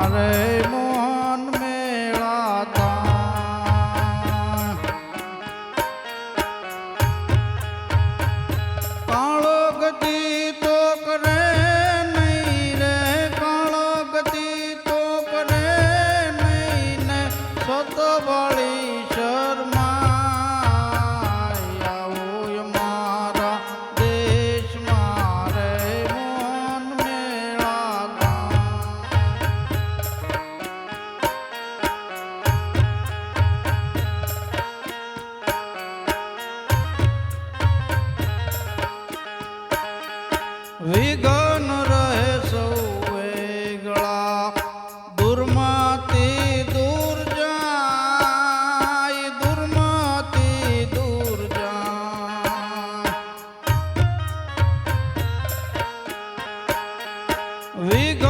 আমার We go.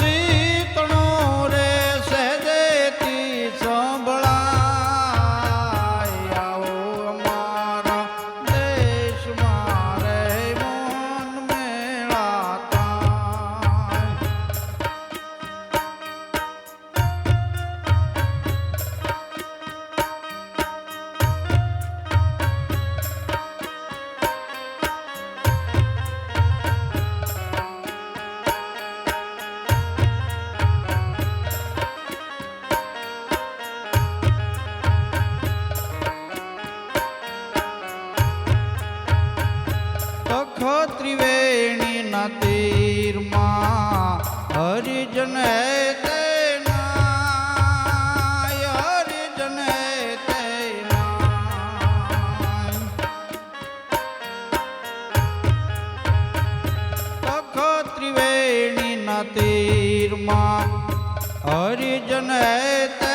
see મંદિરમાં હરિજન હે ત્રિવેણી ના તીરમાં હરિજન હે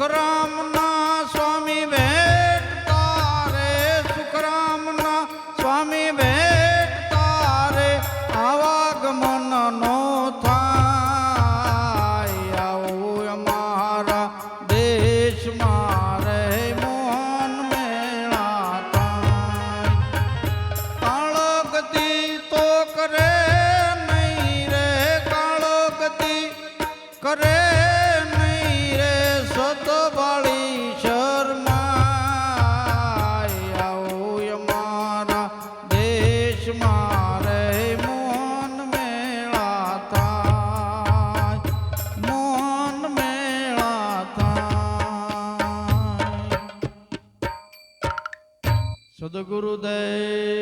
Quran. सदगुरुदेव